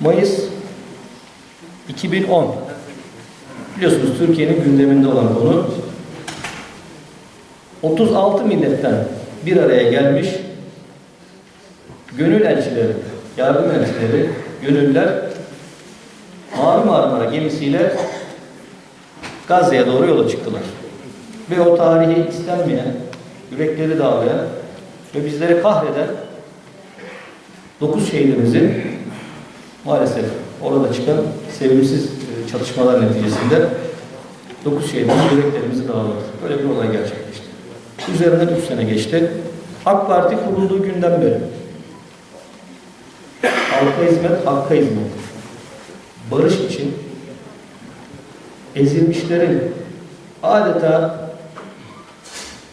Mayıs 2010. Biliyorsunuz Türkiye'nin gündeminde olan konu 36 milletten bir araya gelmiş gönül elçileri, yardım elçileri, gönüller Mavi Marmara gemisiyle Gazze'ye doğru yola çıktılar. Ve o tarihi istenmeyen, yürekleri dağlayan ve bizleri kahreden 9 şehidimizin maalesef orada çıkan sevimsiz e, çatışmalar neticesinde 9 şehidimiz yüreklerimizi dağladı. Böyle bir olay gerçekleşti. Üzerinden 3 sene geçti. AK Parti kurulduğu günden beri halka hizmet, hakka hizmet. Barış için ezilmişlerin adeta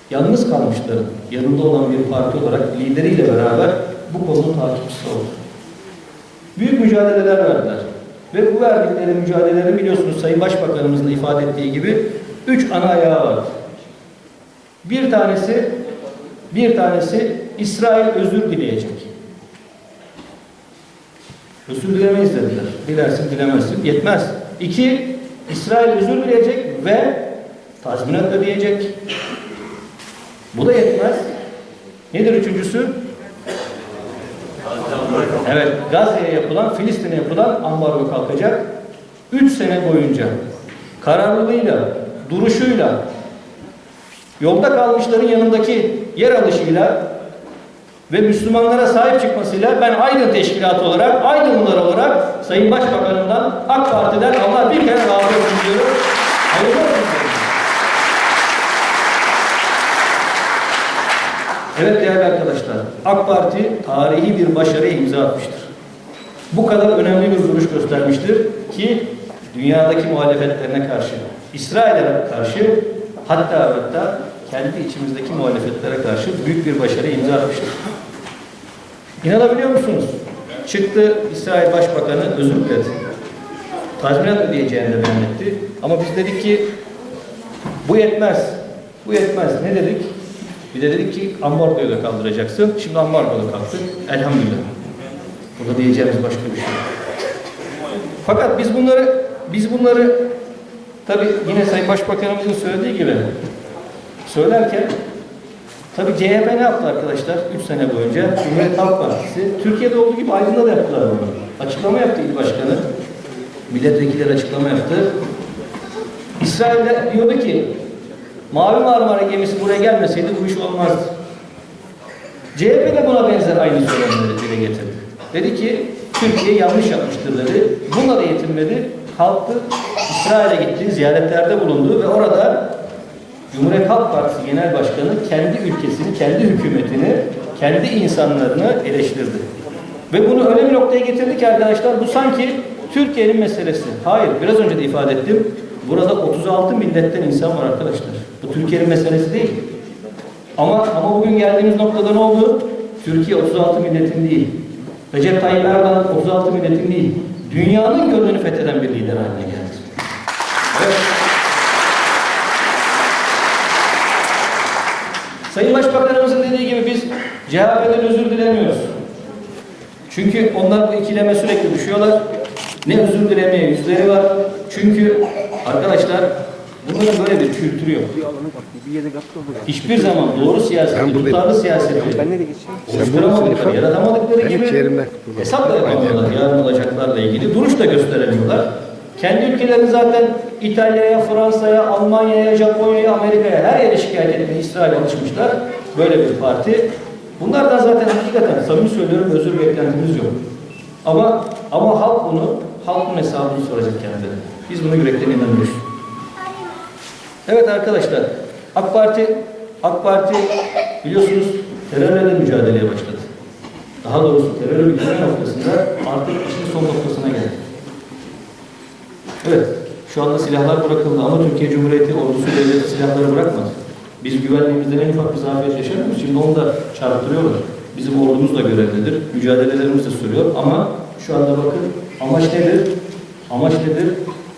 yalnız kalmışların yanında olan bir parti olarak lideriyle beraber bu konunun takipçisi oldu. Büyük mücadeleler verdiler. Ve bu verdikleri mücadelelerin biliyorsunuz Sayın Başbakanımızın ifade ettiği gibi üç ana ayağı var. Bir tanesi bir tanesi İsrail özür dileyecek. Özür dilemeyiz dediler. Dilersin dilemezsin. Yetmez. İki, İsrail özür dileyecek ve tazminat ödeyecek. Bu da yetmez. Nedir üçüncüsü? Evet, Gazze'ye yapılan, Filistin'e yapılan ambargo kalkacak. Üç sene boyunca kararlılığıyla, duruşuyla, yolda kalmışların yanındaki yer alışıyla ve Müslümanlara sahip çıkmasıyla ben Aydın Teşkilatı olarak, Aydınlılar olarak Sayın Başbakanımdan, AK Parti'den Allah bir kere razı olsun diyorum. Hayırlı olsun. diyorum. Evet değerli arkadaşlar, AK Parti tarihi bir başarıya imza atmıştır. Bu kadar önemli bir duruş göstermiştir ki dünyadaki muhalefetlerine karşı, İsrail'e karşı hatta hatta kendi içimizdeki muhalefetlere karşı büyük bir başarı imza atmıştır. İnanabiliyor musunuz? Çıktı İsrail Başbakanı özür diledi. Tazminat ödeyeceğini de beyan etti. Ama biz dedik ki bu yetmez. Bu yetmez. Ne dedik? Bir de dedik ki ambargoyu da kaldıracaksın. Şimdi ambargo da kalktı. Elhamdülillah. Burada diyeceğimiz başka bir şey. Fakat biz bunları biz bunları tabi yine Sayın Başbakanımızın söylediği gibi söylerken tabi CHP ne yaptı arkadaşlar 3 sene boyunca? Cumhuriyet Halk Partisi Türkiye'de olduğu gibi Aydın'da da yaptılar bunu. Açıklama yaptı il başkanı. Milletvekilleri açıklama yaptı. İsrail'de diyordu ki Mavi Marmara gemisi buraya gelmeseydi bu iş olmazdı. CHP de buna benzer aynı söylemleri dile getirdi. Dedi ki Türkiye yanlış yapmıştır dedi. Bununla da yetinmedi. Kalktı İsrail'e gitti, ziyaretlerde bulundu ve orada Cumhuriyet Halk Partisi Genel Başkanı kendi ülkesini, kendi hükümetini, kendi insanlarını eleştirdi. Ve bunu öyle bir noktaya getirdi ki arkadaşlar bu sanki Türkiye'nin meselesi. Hayır, biraz önce de ifade ettim. Burada 36 milletten insan var arkadaşlar. Bu Türkiye'nin meselesi değil. Ama ama bugün geldiğimiz noktada ne oldu? Türkiye 36 milletin değil. Recep Tayyip Erdoğan 36 milletin değil. Dünyanın gönlünü fetheden bir lider haline geldi. Evet. Sayın Başbakanımızın dediği gibi biz CHP'den özür dilemiyoruz. Çünkü onlar bu ikileme sürekli düşüyorlar. Ne özür dilemeye yüzleri var. Çünkü arkadaşlar bunların böyle bir kültürü yok. Hiçbir zaman doğru siyaseti, tutarlı siyaseti Ben nereye geçeyim? oluşturamadıkları, yaratamadıkları gibi hesap da yapamıyorlar yarın olacaklarla ilgili. Duruş da gösteremiyorlar. Kendi ülkelerini zaten İtalya'ya, Fransa'ya, Almanya'ya, Japonya'ya, Amerika'ya her yere şikayet etmeye İsrail alışmışlar. Böyle bir parti. Bunlardan zaten hakikaten samimi söylüyorum özür beklentimiz yok. Ama ama halk bunu, halk bunun hesabını soracak kendileri. Biz buna yürekten inanıyoruz. Evet arkadaşlar, AK Parti AK Parti biliyorsunuz terörle de mücadeleye başladı. Daha doğrusu terörü bitirme noktasında artık işin son noktasına geldi. Evet, şu anda silahlar bırakıldı ama Türkiye Cumhuriyeti ordusu devleti silahları bırakmadı. Biz güvenliğimizden en ufak bir zafiyet yaşamıyoruz. Şimdi onu da çarptırıyorlar. Bizim ordumuz da görevlidir. Mücadelelerimiz de sürüyor ama şu anda bakın amaç nedir? Amaç nedir?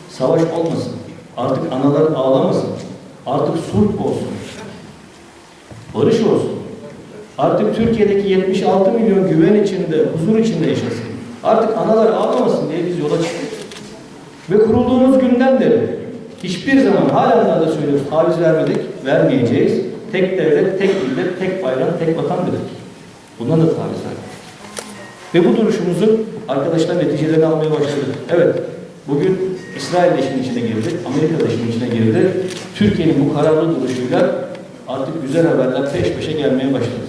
Savaş olmasın. Artık analar ağlamasın. Artık sulh olsun. Barış olsun. Artık Türkiye'deki 76 milyon güven içinde, huzur içinde yaşasın. Artık analar ağlamasın diye biz yola çıktık. Ve kurulduğumuz günden beri hiçbir zaman daha da söylüyoruz taviz vermedik, vermeyeceğiz. Tek devlet, tek millet, tek bayram, tek vatan dedik. Bundan da taviz vermedik. Ve bu duruşumuzun arkadaşlar neticelerini almaya başladı. Evet, bugün İsrail de işin içine girdi, Amerika da işin içine girdi. Türkiye'nin bu kararlı duruşuyla artık güzel haberler peş peşe gelmeye başladı.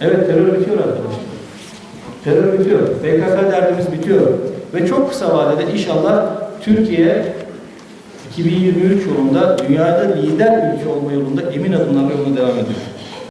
Evet, terör bitiyor arkadaşlar. Terör bitiyor. PKK derdimiz bitiyor. Ve çok kısa vadede inşallah Türkiye 2023 yılında dünyada lider ülke olma yolunda emin adımlarla yoluna devam ediyor.